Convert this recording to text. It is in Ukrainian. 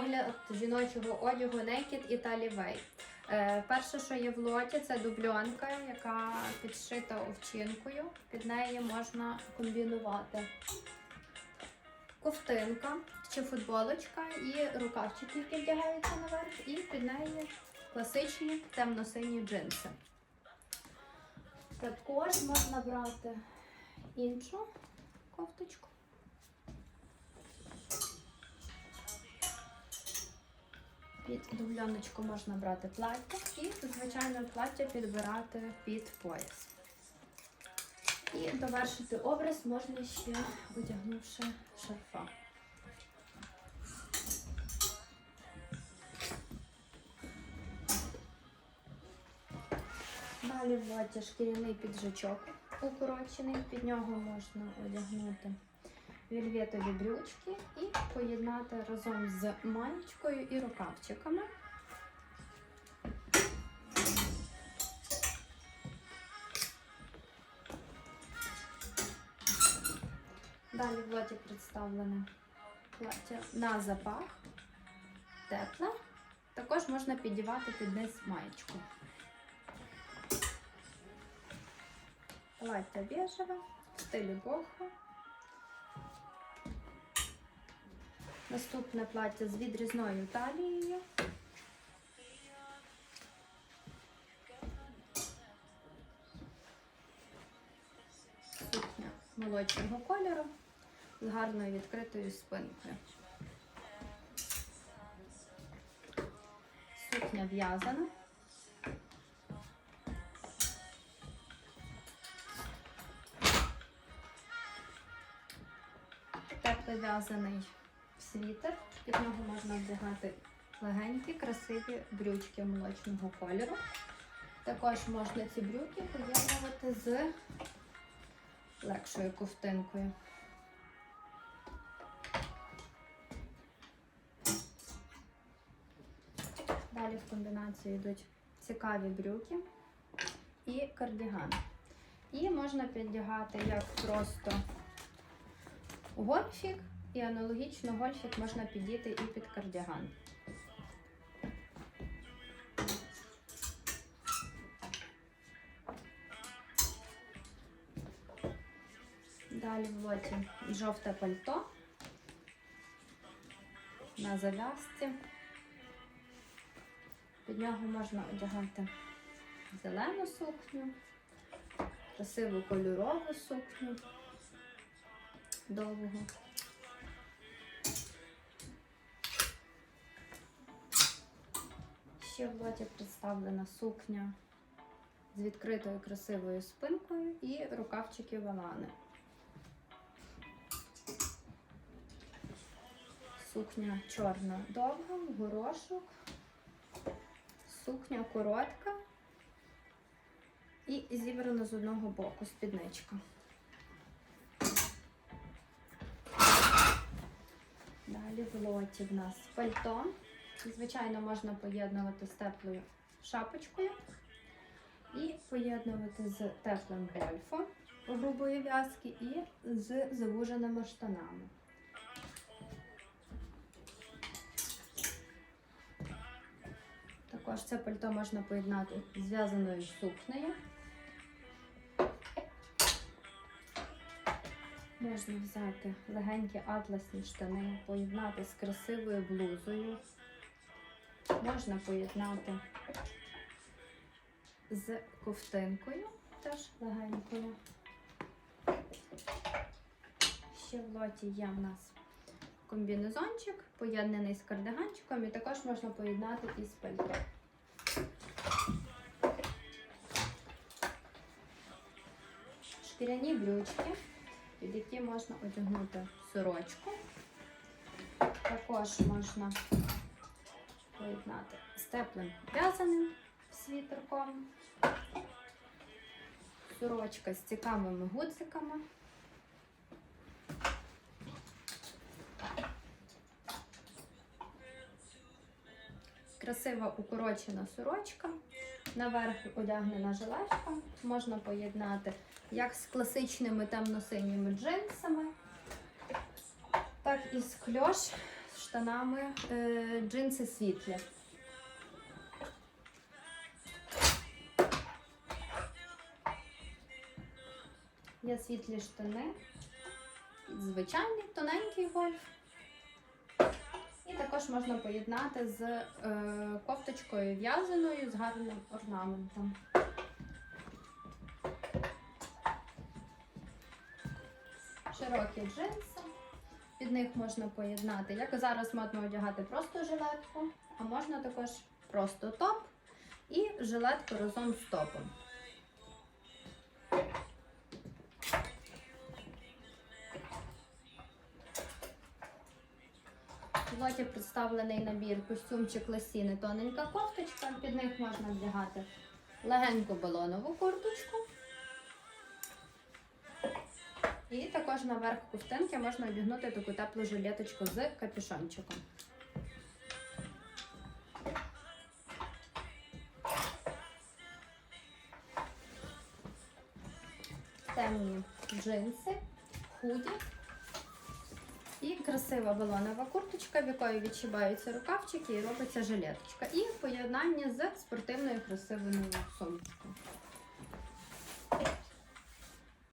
Огляд жіночого одягу Naked Italy Way. Е, перше, що є в лоті, це дубльонка, яка підшита овчинкою. Під неї можна комбінувати ковтинка чи футболочка і рукавчики, які вдягаються наверх, і під неї класичні темно-сині джинси. Також можна брати іншу кофточку. Під дубльоночку можна брати плаття і, звичайно, плаття підбирати під пояс. І довершити образ можна ще одягнувши шарфа. Далі вводять шкіряний піджачок укорочений, під нього можна одягнути вільветові брючки і поєднати разом з маєчкою і рукавчиками. Далі в лоті представлене плаття на запах, тепле. Також можна піддівати під низ маєчку. Плаття біжеве в стилі бохо. Наступне плаття з відрізною талією. Сукня молочного кольору з гарною відкритою спинкою. Сукня в'язана. Теплий в'язаний світер. Під нього можна вдягати легенькі, красиві брючки молочного кольору. Також можна ці брюки поєднувати з легшою ковтинкою. Далі в комбінації йдуть цікаві брюки і кардіган. І можна піддягати як просто гольфік, і аналогічно гольфік можна підійти і під кардіган. Далі в лоті жовте пальто на зав'язці. Під нього можна одягати зелену сукню, красиву кольорову сукню довгу. Ще в лоті представлена сукня з відкритою красивою спинкою і рукавчики валани. Сукня чорна довга, горошок, сукня коротка і зібрана з одного боку спідничка. Далі в лоті в нас пальто. Звичайно, можна поєднувати з теплою шапочкою і поєднувати з теплим гольфом грубої в'язки і з завуженими штанами. Також це пальто можна поєднати з зв'язаною сукнею. Можна взяти легенькі атласні штани, поєднати з красивою блузою. Можна поєднати з ковтинкою, теж легенькою. Ще в лоті є в нас комбінезончик, поєднаний з кардиганчиком, і також можна поєднати із пальто. Шкіряні брючки, під які можна одягнути сорочку. Також можна поєднати з теплим в'язаним світерком. Сорочка з цікавими гудзиками. Красива укорочена сорочка. Наверх одягнена жилетка. Можна поєднати як з класичними темно-синіми джинсами, так і з кльош штанами е, джинси світлі. Є світлі штани, звичайний тоненький гольф. І також можна поєднати з е, кофточкою в'язаною з гарним орнаментом. Широкі джинси. Під них можна поєднати, як зараз модно одягати просто жилетку, а можна також просто топ і жилетку разом з топом. В лоті представлений набір костюмчик лосіни, тоненька кофточка. Під них можна вдягати легеньку балонову курточку. І також наверх ковтинки можна одягнути таку теплу жилеточку з капюшончиком. Темні джинси, худі і красива балонова курточка, в якої відчібаються рукавчики і робиться жилеточка. І поєднання з спортивною красивою сумкою.